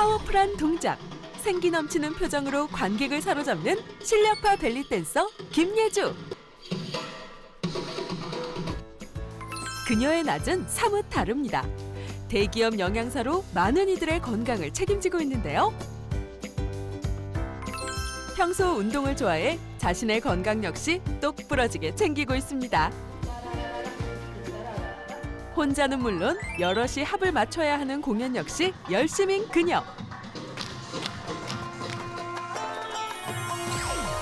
파워풀한 동작, 생기 넘치는 표정으로 관객을 사로잡는 실력파 벨리 댄서 김예주. 그녀의 낮은 사뭇 다릅니다. 대기업 영양사로 많은 이들의 건강을 책임지고 있는데요. 평소 운동을 좋아해 자신의 건강 역시 똑부러지게 챙기고 있습니다. 혼자는 물론 여럿이 합을 맞춰야 하는 공연 역시 열심인 그녀.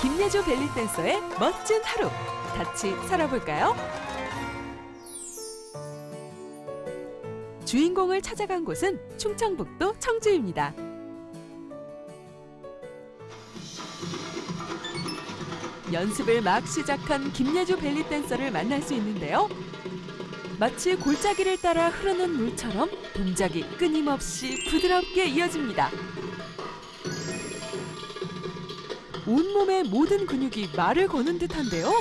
김예주 벨리 댄서의 멋진 하루 같이 살아볼까요? 주인공을 찾아간 곳은 충청북도 청주입니다. 연습을 막 시작한 김예주 벨리 댄서를 만날 수 있는데요. 마치 골짜기를 따라 흐르는 물처럼 동작이 끊임없이 부드럽게 이어집니다. 온몸의 모든 근육이 말을 거는 듯한데요.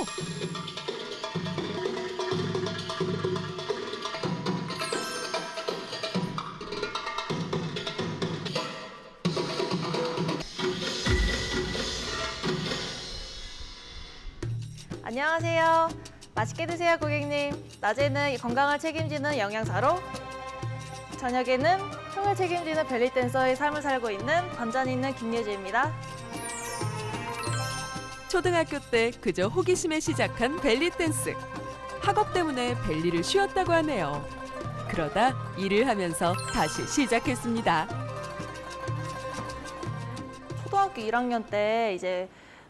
안녕하세요. 맛있게 드세요, 고객님. 낮에는 건강을 책임지는 영양사로, 저녁에는 흥을 책임지는 벨리 댄서의 삶을 살고 있는 반전 있는 김예주입니다. 초등학교 때 그저 호기심에 시작한 벨리 댄스. 학업 때문에 벨리를 쉬었다고 하네요. 그러다 일을 하면서 다시 시작했습니다. 초등학교 1학년 때 이제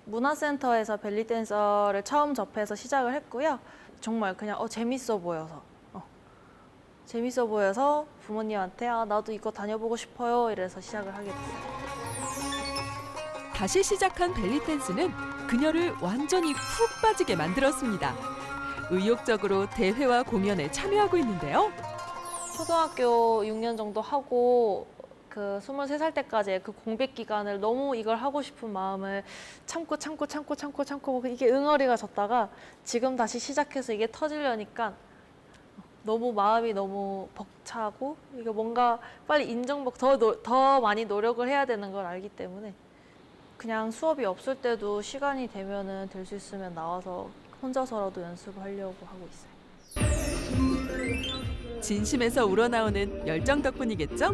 문화센터에서 벨리 댄서를 처음 접해서 시작을 했고요. 정말 그냥 어 재밌어 보여서 어, 재밌어 보여서 부모님한테 아 나도 이거 다녀보고 싶어요 이래서 시작을 하게 됐어요. 다시 시작한 벨리 댄스는 그녀를 완전히 푹 빠지게 만들었습니다. 의욕적으로 대회와 공연에 참여하고 있는데요. 초등학교 6년 정도 하고 그 23살 때까지 그 공백 기간을 너무 이걸 하고 싶은 마음을 참고 참고 참고 참고 참고 이게 응어리가 졌다가 지금 다시 시작해서 이게 터지려니까 너무 마음이 너무 벅차고 이게 뭔가 빨리 인정받고 더, 노- 더 많이 노력을 해야 되는 걸 알기 때문에 그냥 수업이 없을 때도 시간이 되면은 될 수 있으면 나와서 혼자서라도 연습을 하려고 하고 있어요. 진심에서 우러나오는 열정 덕분이겠죠?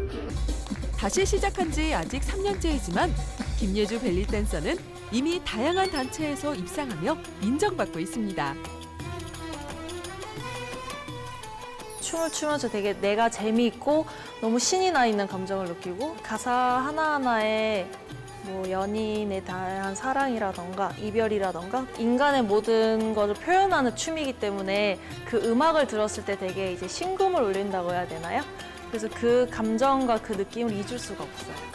다시 시작한 지 아직 3년째이지만 김예주 벨리 댄서는 이미 다양한 단체에서 입상하며 인정받고 있습니다. 춤을 추면서 되게 내가 재미있고 너무 신이 나 있는 감정을 느끼고 가사 하나하나에 뭐 연인에 대한 사랑이라던가 이별이라던가 인간의 모든 것을 표현하는 춤이기 때문에 그 음악을 들었을 때 되게 이제 심금을 울린다고 해야 되나요? 그래서 그 감정과 그 느낌을 잊을 수가 없어요.